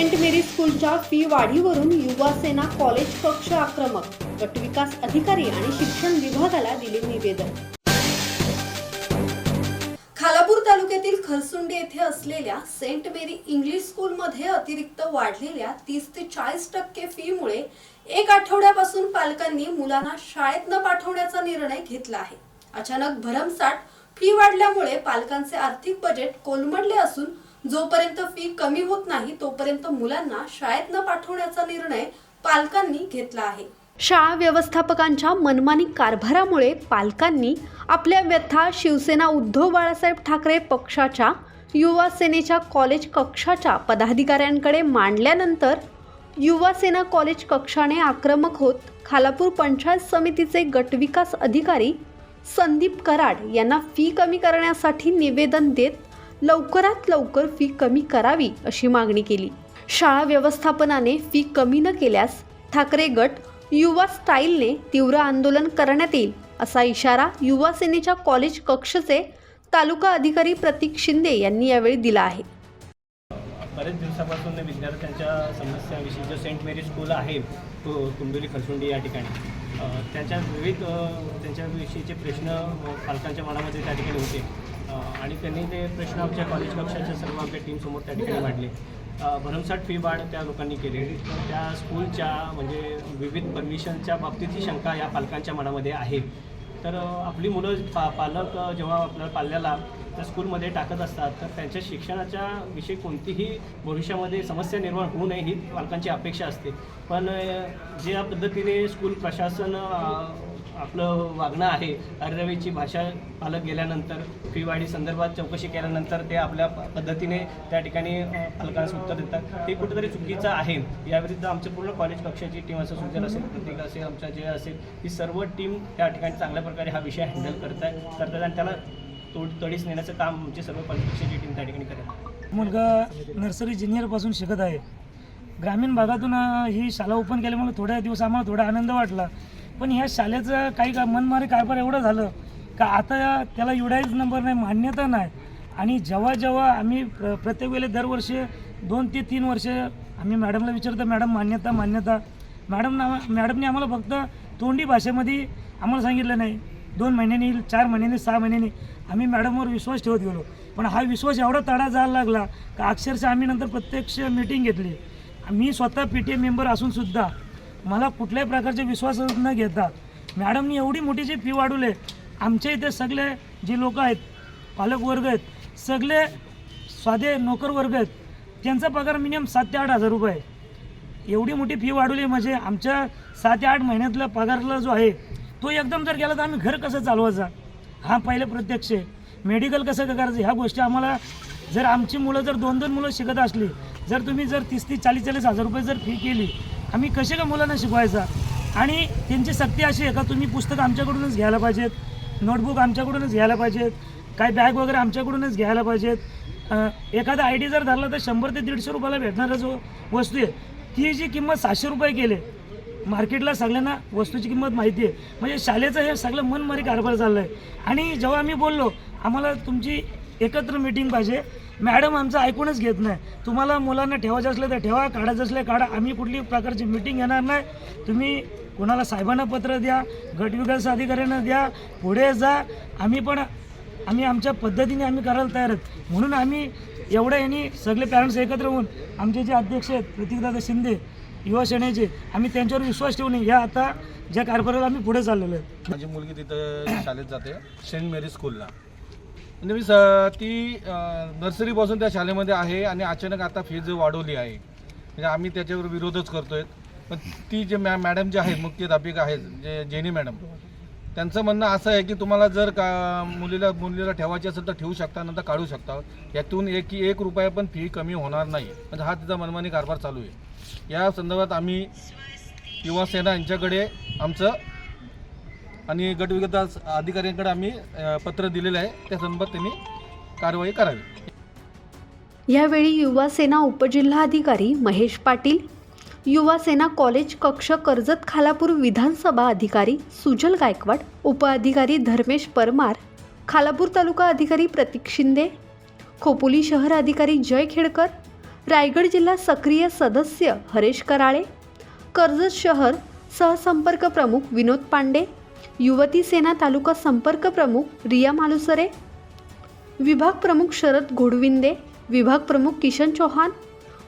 Saint मेरी स्कूलच्या fee वाढीवरून युवा सेना college कक्ष आक्रमक गटविकास अधिकारी आणि शिक्षण विभागाला दिले निवेदन. खालापूर तालुक्यातील खरसुंडे येथे असलेल्या सेंट मेरी इंग्लिश स्कूलमध्ये अतिरिक्त वाढलेल्या तीस ते चाळीस टक्के फीमुळे एक आठवड्यापासून पालकांनी मुलांना शाळेत न पाठवण्याचा निर्णय घेतला आहे. अचानक भरमसाठ फी वाढल्यामुळे पालकांचे आर्थिक बजेट कोलमडले असून जोपर्यंत फी कमी होत नाही तोपर्यंत मुलांना शाळेत न पाठवण्याचा निर्णय पालकांनी घेतला आहे. शाळा व्यवस्थापकांच्या मनमानी कारभारामुळे पालकांनी आपल्या व्यथा शिवसेना उद्धव बाळासाहेब ठाकरे पक्षाच्या युवा सेनेच्या कॉलेज कक्षाच्या पदाधिकाऱ्यांकडे मांडल्यानंतर युवा सेना कॉलेज कक्षाने आक्रमक होत खालापूर पंचायत समितीचे गटविकास अधिकारी संदीप कराड यांना फी कमी करण्यासाठी निवेदन देत लवकरात लवकर फी कमी करावी अशी मागणी केली. शाळा व्यवस्थापनाने फी कमी न केल्यास ठाकरे गट युवा स्टाईलने तीव्र आंदोलन करण्यात येईल असा इशारा युवा सेनेच्या कॉलेज कक्षचे तालुका अधिकारी प्रतीक शिंदे यांनी यावेळी दिला आहे. बरेच दिवसापासून विद्यार्थ्यांच्या समस्याविषयी जो सेंट मेरी स्कूल आहे तो कुंडोली खरसुंडी या ठिकाणी अ, त्यांच्या विविध त्यांच्याविषयीचे प्रश्न पालकांच्या मनामध्ये त्या ठिकाणी होते. आणि त्यांनी ते प्रश्न आमच्या कॉलेज कक्षाच्या सर्व आमच्या टीमसमोर त्या ठिकाणी मांडले. भरमसाठ फी वाढ त्या लोकांनी केली. त्या स्कूलच्या म्हणजे विविध परमिशनच्या बाबतीत ही शंका या पालकांच्या मनामध्ये आहे. तर आपली मुलं पा पालक जेव्हा आपल्या पाल्याला त्या स्कूलमध्ये टाकत असतात तर त्यांच्या शिक्षणाच्या विषयी कोणतीही भविष्यामध्ये समस्या निर्माण होऊ नये ही पालकांची अपेक्षा असते. पण ज्या पद्धतीने स्कूल प्रशासन आपलं वागणं आहे. अररवीची भाषा पालक गेल्यानंतर फीवाढी संदर्भात चौकशी केल्यानंतर ते आपल्या प- पद्धतीने त्या ठिकाणी पालकांना उत्तर देतात. हे कुठेतरी चुकीचं आहे. याविरुद्ध आमचं पूर्ण कॉलेज कक्षाची टीम असं सुजल असेल प्रत्येक असेल आमच्या जे असेल ही सर्व टीम त्या ठिकाणी चांगल्या प्रकारे हा विषय हँडल करत आहे करतात आणि त्याला तोड तडीस नेण्याचं काम आमची सर्व कॉलेज कक्षाची टीम त्या ठिकाणी करेल मुलगा नर्सरी ज्युनियरपासून शिकत आहे. ग्रामीण भागातून ही शाळा ओपन केल्यामुळे थोड्या दिवस आम्हाला थोडा आनंद वाटला. पण ह्या शाळेचं काही का मनमारे कारभार एवढं झालं का आता त्याला युडाईज नंबर नाही मान्यता नाही. आणि जेव्हा जेव्हा आम्ही प्र प्रत्येक वेळेला दरवर्षी दोन ते तीन वर्ष आम्ही मॅडमला विचारतो मॅडम मान्यता मान्यता. मॅडम ना मॅडमने आम्हाला फक्त तोंडी भाषेमध्ये आम्हाला सांगितलं नाही. दोन महिन्यांनी चार महिन्यांनी सहा महिन्यांनी आम्ही मॅडमवर विश्वास ठेवत गेलो. पण हा विश्वास एवढा तडा जायला लागला का अक्षरशः आम्ही नंतर प्रत्यक्ष मीटिंग घेतली. मी स्वतः पी टी एम मेंबर असूनसुद्धा मला कुठल्याही प्रकारचे विश्वास न घेता मॅडमनी एवढी मोठी जी फी वाढवले आमच्या इथे सगळे जे लोक आहेत पालक वर्ग आहेत सगळे साधे नोकर वर्ग आहेत त्यांचा पगार मिनिमम सात ते आठ हजार रुपये आहे. एवढी मोठी फी वाढवली म्हणजे आमच्या सात ते आठ महिन्यातला पगारला जो आहे तो एकदम जर गेला तर आम्ही घर कसं चालवायचा? हा पहिले प्रत्यक्ष आहे. मेडिकल कसं करायचं? ह्या गोष्टी आम्हाला जर आमची मुलं जर दोन दोन मुलं शिकत असली जर तुम्ही जर तीस तीस चाळीस चाळीस हजार रुपये जर फी केली आम्ही कसे का मुलांना शिकवायचा? आणि त्यांची सक्ती अशी आहे का तुम्ही पुस्तकं आमच्याकडूनच घ्यायला पाहिजेत? नोटबुक आमच्याकडूनच घ्यायला पाहिजेत? काही बॅग वगैरे आमच्याकडूनच घ्यायला पाहिजेत? एखादा आय डी जर धरला तर शंभर ते दीडशे रुपयाला भेटणारा जो वस्तू आहे ती जी किंमत सातशे रुपये केले मार्केटला सगळ्यांना वस्तूची किंमत माहिती आहे. म्हणजे शाळेचं हे सगळं मनमारी कारभार चाललं आहे आणि जेव्हा आम्ही बोललो आम्हाला तुमची एकत्र मीटिंग पाहिजे. मॅडम आमचं ऐकूनच घेत नाही. तुम्हाला मुलांना ठेवायचं असलं तर ठेवा काढायचं असलं काढा. आम्ही कुठली प्रकारची मिटिंग घेणार नाही. तुम्ही कोणाला साहेबांना पत्र द्या गटविकास अधिकाऱ्यांना द्या पुढे जा. आम्ही पण आम्ही आमच्या पद्धतीने आम्ही करायला तयार आहेत. म्हणून आम्ही एवढं यांनी सगळे पॅरेंट्स एकत्र होऊन आमचे जे अध्यक्ष आहेत प्रतीकदादा शिंदे युवा सेनेचे आम्ही त्यांच्यावर विश्वास ठेवून या आता ज्या कारभाराला आम्ही पुढे चाललेलो आहे. माझी मुलगी तिथं शाळेत जाते सेंट मेरी स्कूलला. म्हणजे मी स- ती नर्सरीपासून त्या शाळेमध्ये आहे आणि अचानक आता फीज वाढवली आहे. म्हणजे आम्ही त्याच्यावर विरोधच करतोय. पण ती जे मॅ मॅडम जे आहेत मुख्याध्यापिका आहेत जे जेनी मॅडम त्यांचं म्हणणं असं आहे की तुम्हाला जर का मुलीला मुलीला ठेवायची असेल तर ठेवू शकता नंतर काढू शकता. यातून एक एक रुपया पण फी कमी होणार नाही. म्हणजे हा तिचा मनमानी कारभार चालू आहे. या संदर्भात आम्ही युवा सेना यांच्याकडे आमचं आणि गटविकास अधिकाऱ्यांकडे आम्ही पत्र दिलेलं आहे. त्या संदर्भात त्यांनी कारवाई करावी. यावेळी युवा सेना उपजिल्हाधिकारी महेश पाटील युवा सेना कॉलेज कक्ष कर्जत खालापूर विधानसभा अधिकारी सुजल गायकवाड उपअधिकारी धर्मेश परमार खालापूर तालुका अधिकारी प्रतीक शिंदे खोपोली शहर अधिकारी जय खेडकर रायगड जिल्हा सक्रिय सदस्य हरेश कराळे कर्जत शहर सहसंपर्क प्रमुख विनोद पांडे युवती सेना तालुका संपर्क प्रमुख रिया मालुसरे विभाग प्रमुख शरद घोडविंदे विभाग प्रमुख किशन चौहान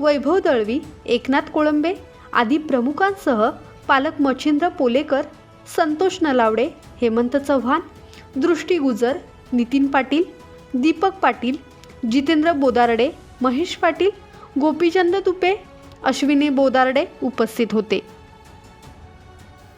वैभव दळवी एकनाथ कोळंबे आदी प्रमुखांसह पालक मच्छिंद्र पोलेकर संतोष नलावडे हेमंत चव्हाण दृष्टी गुजर नितीन पाटील दीपक पाटील जितेंद्र बोदारडे महेश पाटील गोपीचंद तुपे अश्विनी बोदारडे उपस्थित होते.